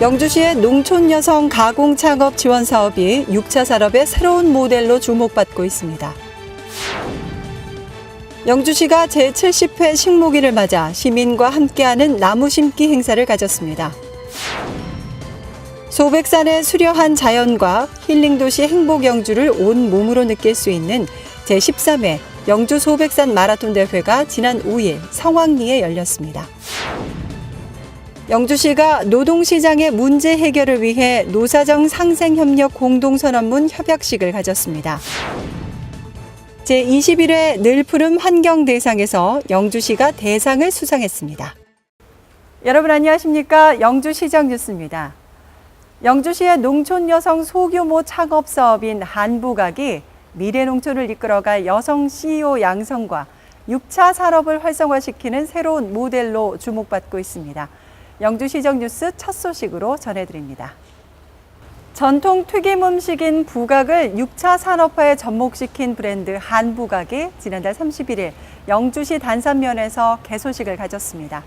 영주시의 농촌 여성 가공 창업 지원 사업이 6차 산업의 새로운 모델로 주목받고 있습니다. 영주시가 제70회 식목일을 맞아 시민과 함께하는 나무 심기 행사를 가졌습니다. 소백산의 수려한 자연과 힐링 도시 행복 영주를 온 몸으로 느낄 수 있는 제13회 영주 소백산 마라톤 대회가 지난 5일 성황리에 열렸습니다. 영주시가 노동시장의 문제 해결을 위해 노사정 상생협력 공동선언문 협약식을 가졌습니다. 제21회 늘푸름 환경대상에서 영주시가 대상을 수상했습니다. 여러분 안녕하십니까? 영주시정 뉴스입니다. 영주시의 농촌 여성 소규모 창업 사업인 한부각이 미래 농촌을 이끌어갈 여성 CEO 양성과 6차 산업을 활성화시키는 새로운 모델로 주목받고 있습니다. 영주시정 뉴스 첫 소식으로 전해드립니다. 전통 튀김 음식인 부각을 6차 산업화에 접목시킨 브랜드 한부각이 지난달 31일 영주시 단산면에서 개소식을 가졌습니다.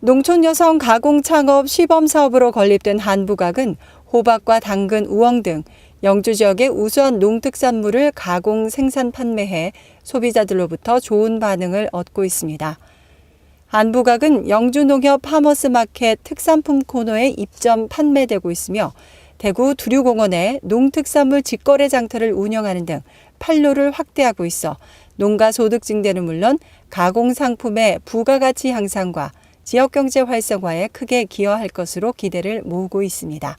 농촌 여성 가공 창업 시범 사업으로 건립된 한부각은 호박과 당근, 우엉 등 영주 지역의 우수한 농특산물을 가공 생산 판매해 소비자들로부터 좋은 반응을 얻고 있습니다. 한부각은 영주농협 파머스마켓 특산품 코너에 입점 판매되고 있으며 대구 두류공원에 농특산물 직거래 장터를 운영하는 등 판로를 확대하고 있어 농가 소득 증대는 물론 가공 상품의 부가가치 향상과 지역 경제 활성화에 크게 기여할 것으로 기대를 모으고 있습니다.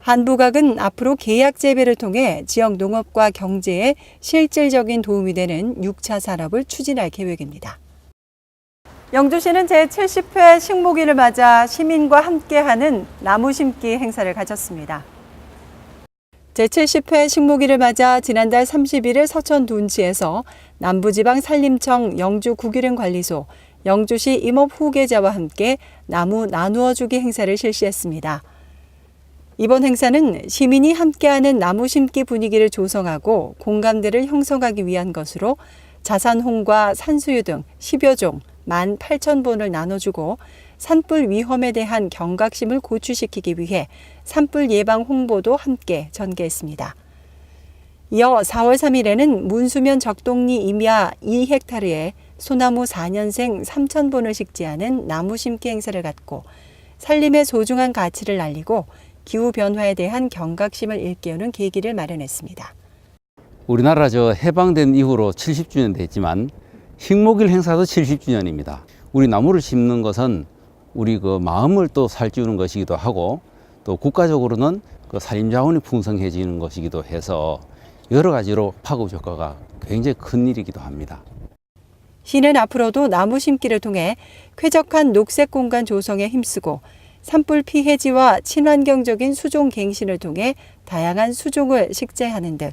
한부각은 앞으로 계약 재배를 통해 지역 농업과 경제에 실질적인 도움이 되는 6차 산업을 추진할 계획입니다. 영주시는 제70회 식목일을 맞아 시민과 함께하는 나무 심기 행사를 가졌습니다. 제70회 식목일을 맞아 지난달 31일 서천 둔치에서 남부지방 산림청 영주 구기름 관리소 영주시 임업 후계자와 함께 나무 나누어 주기 행사를 실시했습니다. 이번 행사는 시민이 함께하는 나무 심기 분위기를 조성하고 공감대를 형성하기 위한 것으로 자산홍과 산수유 등 10여 종 18,000본을 나눠주고 산불 위험에 대한 경각심을 고취시키기 위해 산불 예방 홍보도 함께 전개했습니다. 이어 4월 3일에는 문수면 적동리 임야 2헥타르에 소나무 4년생 3,000본을 식재하는 나무 심기 행사를 갖고 산림의 소중한 가치를 알리고 기후 변화에 대한 경각심을 일깨우는 계기를 마련했습니다. 우리나라 저 해방된 이후로 70주년 됐지만 식목일 행사도 70주년입니다. 우리 나무를 심는 것은 우리 그 마음을 또 살찌우는 것이기도 하고 또 국가적으로는 그 산림 자원이 풍성해지는 것이기도 해서 여러 가지로 파급 효과가 굉장히 큰 일이기도 합니다. 시는 앞으로도 나무 심기를 통해 쾌적한 녹색 공간 조성에 힘쓰고 산불 피해지와 친환경적인 수종 갱신을 통해 다양한 수종을 식재하는 등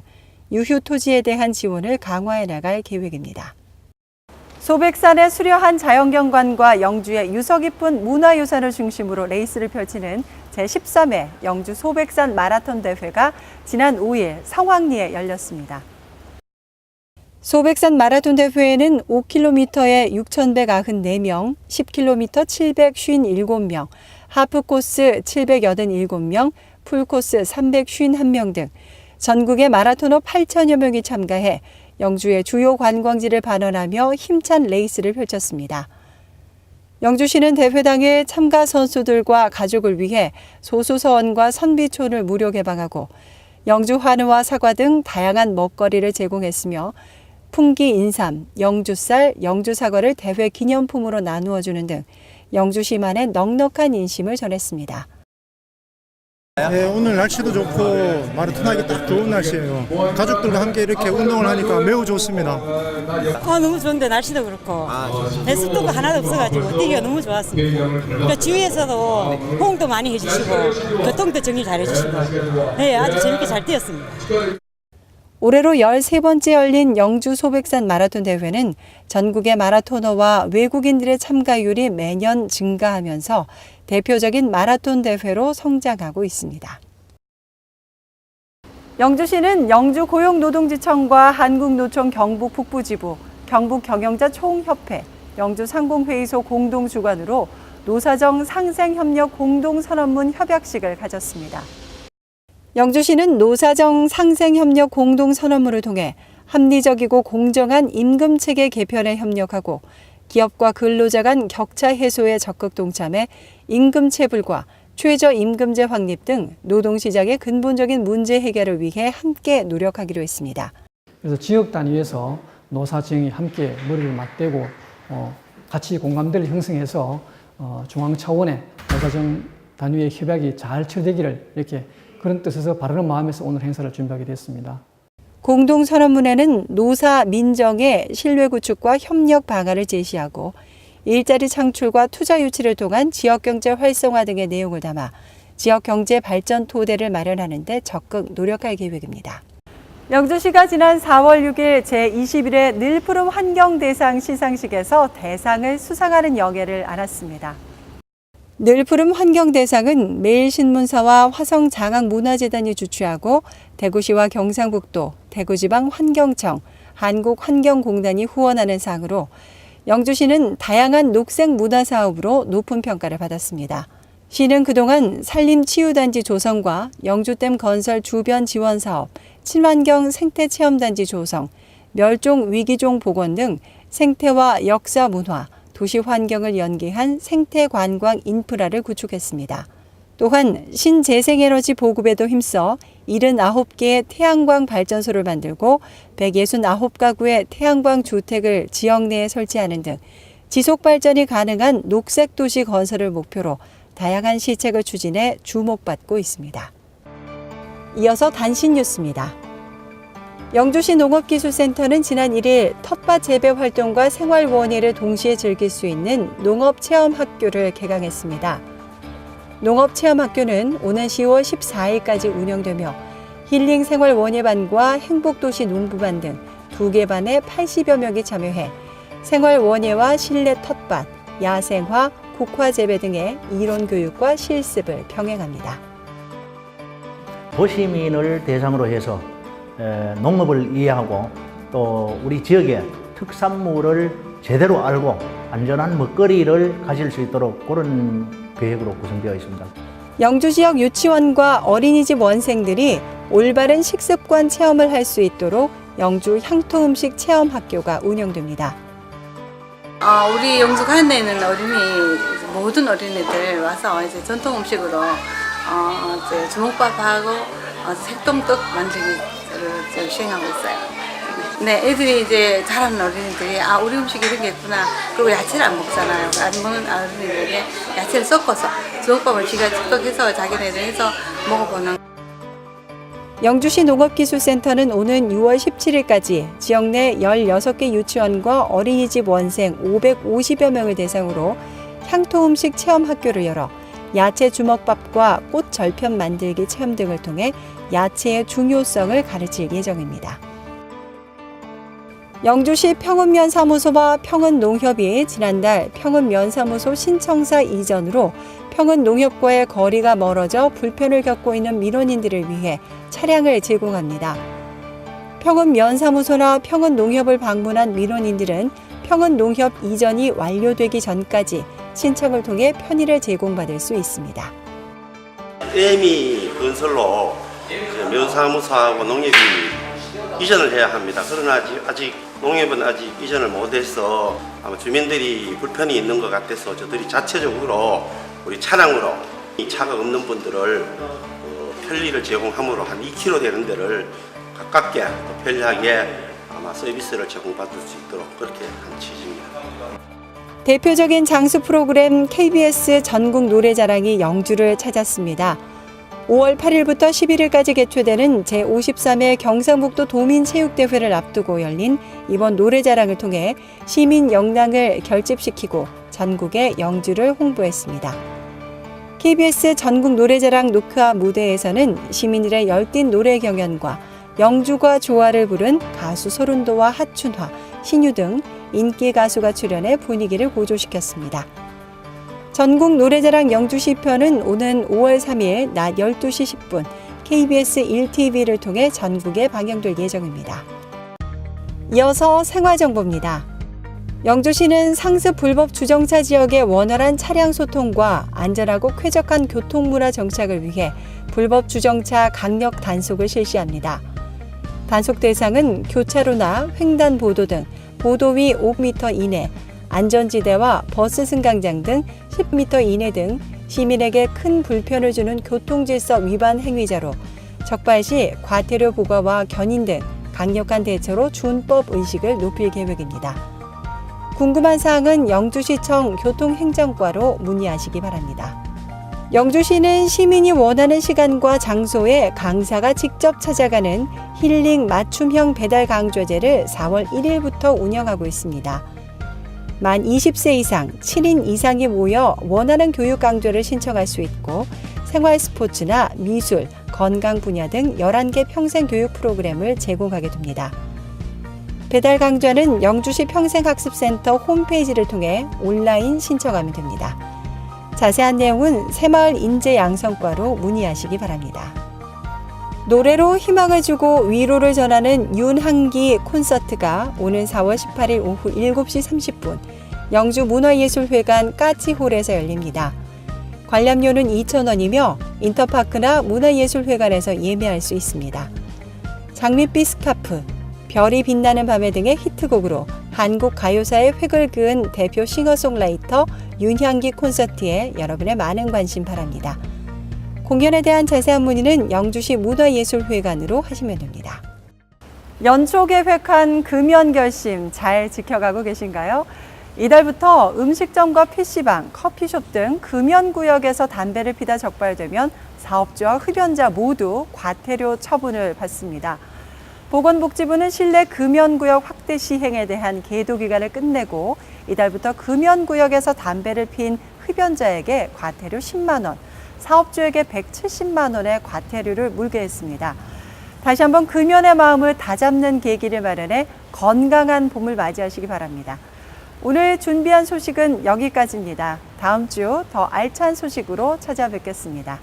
유휴 토지에 대한 지원을 강화해 나갈 계획입니다. 소백산의 수려한 자연경관과 영주의 유서 깊은 문화유산을 중심으로 레이스를 펼치는 제13회 영주 소백산 마라톤 대회가 지난 5일 성황리에 열렸습니다. 소백산 마라톤 대회에는 5km에 6,194명, 10km 757명, 하프코스 787명, 풀코스 351명 등 전국의 마라토너 8천여 명이 참가해 영주의 주요 관광지를 반원하며 힘찬 레이스를 펼쳤습니다. 영주시는 대회당의 참가 선수들과 가족을 위해 소수서원과 선비촌을 무료 개방하고 영주 한우와 사과 등 다양한 먹거리를 제공했으며 풍기 인삼, 영주쌀, 영주사과를 대회 기념품으로 나누어 주는 등 영주시만의 넉넉한 인심을 전했습니다. 네, 오늘 날씨도 좋고 마라톤하기 딱 좋은 날씨예요. 가족들과 함께 이렇게 운동을 하니까 매우 좋습니다. 아 너무 좋은데 날씨도 그렇고 내 습도가 하나도 없어가지고 뛰기가 너무 좋았습니다. 그러니까 주위에서도 호응도 많이 해주시고 교통도 정리 잘 해주시고 네 아주 재밌게 잘 뛰었습니다. 올해로 13번째 열린 영주 소백산 마라톤 대회는 전국의 마라토너와 외국인들의 참가율이 매년 증가하면서 대표적인 마라톤 대회로 성장하고 있습니다. 영주시는 영주 고용노동지청과 한국노총 경북 북부지부, 경북 경영자 총협회, 영주 상공회의소 공동 주관으로 노사정 상생협력 공동선언문 협약식을 가졌습니다. 영주시는 노사정 상생협력 공동선언문을 통해 합리적이고 공정한 임금체계 개편에 협력하고 기업과 근로자 간 격차 해소에 적극 동참해 임금 체불과 최저 임금제 확립 등 노동시장의 근본적인 문제 해결을 위해 함께 노력하기로 했습니다. 그래서 지역 단위에서 노사정이 함께 머리를 맞대고 어, 같이 공감대를 형성해서 어, 중앙 차원의 노사정 단위의 협약이 잘 처리되기를 이렇게 그런 뜻에서 바르는 마음에서 오늘 행사를 준비하게 됐습니다. 공동선언문에는 노사 민정의 신뢰 구축과 협력 방안을 제시하고 일자리 창출과 투자 유치를 통한 지역 경제 활성화 등의 내용을 담아 지역 경제 발전 토대를 마련하는 데 적극 노력할 계획입니다. 영주시가 지난 4월 6일 제21회 늘푸름 환경대상 시상식에서 대상을 수상하는 영예를 안았습니다. 늘 푸름 환경대상은 매일신문사와 화성장학문화재단이 주최하고 대구시와 경상북도, 대구지방 환경청, 한국환경공단이 후원하는 상으로 영주시는 다양한 녹색 문화 사업으로 높은 평가를 받았습니다. 시는 그동안 산림 치유단지 조성과 영주댐 건설 주변 지원 사업, 친환경 생태 체험단지 조성, 멸종 위기종 복원 등 생태와 역사 문화, 도시 환경을 연계한 생태 관광 인프라를 구축했습니다. 또한 신재생에너지 보급에도 힘써 79개의 태양광 발전소를 만들고 169가구의 태양광 주택을 지역 내에 설치하는 등 지속 발전이 가능한 녹색 도시 건설을 목표로 다양한 시책을 추진해 주목받고 있습니다. 이어서 단신 뉴스입니다. 영주시 농업기술센터는 지난 1일 텃밭 재배 활동과 생활 원예를 동시에 즐길 수 있는 농업체험학교를 개강했습니다. 농업체험학교는 오는 10월 14일까지 운영되며 힐링 생활 원예반과 행복도시 농부반 등 두 개 반에 80여 명이 참여해 생활 원예와 실내 텃밭, 야생화, 국화 재배 등의 이론 교육과 실습을 병행합니다. 도시민을 대상으로 해서 에, 농업을 이해하고 또 우리 지역의 특산물을 제대로 알고 안전한 먹거리를 가질 수 있도록 그런 계획으로 구성되어 있습니다. 영주 지역 유치원과 어린이집 원생들이 올바른 식습관 체험을 할 수 있도록 영주 향토 음식 체험 학교가 운영됩니다. 어, 우리 영주 관내에 있는 어린이 모든 어린이들 와서 이제 전통 음식으로 어, 이제 주먹밥하고 어, 색동떡 만들기 를 지금 시행하고 있어요. 네, 애들이 이제 자라는 어린이들이 아 우리 음식이 이런 게 있구나. 그리고 야채를 안 먹잖아요. 안 먹는 어린이들에게 야채를 섞어서 주먹밥을 지가 직접 해서 자기네들 해서 먹어보는. 영주시 농업기술센터는 오는 6월 17일까지 지역 내 16개 유치원과 어린이집 원생 550여 명을 대상으로 향토 음식 체험 학교를 열어 야채 주먹밥과 꽃 절편 만들기 체험 등을 통해 야채의 중요성을 가르칠 예정입니다. 영주시 평은면 사무소와 평은농협이 지난달 평은면 사무소 신청사 이전으로 평은농협과의 거리가 멀어져 불편을 겪고 있는 민원인들을 위해 차량을 제공합니다. 평은면 사무소나 평은농협을 방문한 민원인들은 평은농협 이전이 완료되기 전까지 신청을 통해 편의를 제공받을 수 있습니다. 에미 건설로 이제 면사무소하고 농협이 이전을 해야 합니다. 그러나 아직, 농협은 아직 이전을 못해서 아마 주민들이 불편이 있는 것 같아서 저들이 자체적으로 우리 차량으로 이 차가 없는 분들을 어, 편리를 제공함으로 한 2km 되는 데를 가깝게 또 편리하게 아마 서비스를 제공받을 수 있도록 그렇게 한 취지입니다. 대표적인 장수 프로그램 KBS 전국 노래자랑이 영주를 찾았습니다. 5월 8일부터 11일까지 개최되는 제53회 경상북도 도민체육대회를 앞두고 열린 이번 노래자랑을 통해 시민 역량을 결집시키고 전국의 영주를 홍보했습니다. KBS 전국 노래자랑 노크아 무대에서는 시민들의 열띤 노래 경연과 영주가 조화를 부른 가수 소른도와 하춘화, 신유 등 인기 가수가 출연해 분위기를 고조시켰습니다. 전국 노래자랑 영주시 편은 오는 5월 3일 낮 12시 10분 KBS 1TV를 통해 전국에 방영될 예정입니다. 이어서 생활정보입니다. 영주시는 상습 불법 주정차 지역의 원활한 차량 소통과 안전하고 쾌적한 교통문화 정착을 위해 불법 주정차 강력 단속을 실시합니다. 단속 대상은 교차로나 횡단보도 등 보도 위 5m 이내, 안전지대와 버스 승강장 등 10m 이내 등 시민에게 큰 불편을 주는 교통질서 위반 행위자로 적발 시 과태료 부과와 견인 등 강력한 대처로 준법 의식을 높일 계획입니다. 궁금한 사항은 영주시청 교통행정과로 문의하시기 바랍니다. 영주시는 시민이 원하는 시간과 장소에 강사가 직접 찾아가는 힐링 맞춤형 배달 강좌제를 4월 1일부터 운영하고 있습니다. 만 20세 이상, 7인 이상이 모여 원하는 교육 강좌를 신청할 수 있고 생활 스포츠나 미술, 건강 분야 등 11개 평생 교육 프로그램을 제공하게 됩니다. 배달 강좌는 영주시 평생학습센터 홈페이지를 통해 온라인 신청하면 됩니다. 자세한 내용은 새마을 인재 양성과로 문의하시기 바랍니다. 노래로 희망을 주고 위로를 전하는 윤한기 콘서트가 오는 4월 18일 오후 7시 30분 영주 문화예술회관 까치홀에서 열립니다. 관람료는 2,000원이며 인터파크나 문화예술회관에서 예매할 수 있습니다. 장밋빛 스카프, 별이 빛나는 밤에 등의 히트곡으로 한국 가요사의 획을 그은 대표 싱어송라이터 윤향기 콘서트에 여러분의 많은 관심 바랍니다. 공연에 대한 자세한 문의는 영주시 문화예술회관으로 하시면 됩니다. 연초 계획한 금연 결심 잘 지켜가고 계신가요? 이달부터 음식점과 PC방, 커피숍 등 금연 구역에서 담배를 피다 적발되면 사업주와 흡연자 모두 과태료 처분을 받습니다. 보건복지부는 실내 금연구역 확대 시행에 대한 계도 기간을 끝내고 이달부터 금연구역에서 담배를 핀 흡연자에게 과태료 10만 원, 사업주에게 170만 원의 과태료를 물게 했습니다. 다시 한번 금연의 마음을 다잡는 계기를 마련해 건강한 봄을 맞이하시기 바랍니다. 오늘 준비한 소식은 여기까지입니다. 다음 주 더 알찬 소식으로 찾아뵙겠습니다.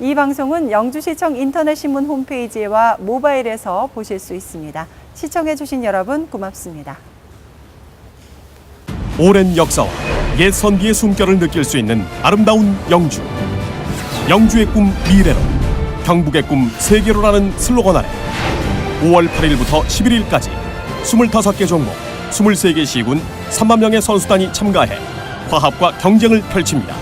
이 방송은 영주시청 인터넷 신문 홈페이지와 모바일에서 보실 수 있습니다. 시청해주신 여러분 고맙습니다. 오랜 역사와 옛 선비의 숨결을 느낄 수 있는 아름다운 영주. 영주의 꿈 미래로, 경북의 꿈 세계로라는 슬로건 아래 5월 8일부터 11일까지 25개 종목, 23개 시군 3만 명의 선수단이 참가해 화합과 경쟁을 펼칩니다.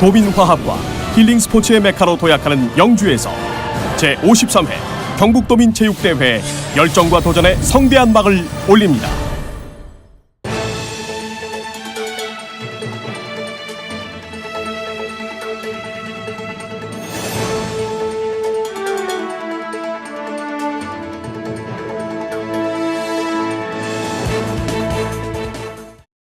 도민 화합과 힐링 스포츠의 메카로 도약하는 영주에서 제53회 경북도민 체육대회 열정과 도전에 성대한 막을 올립니다.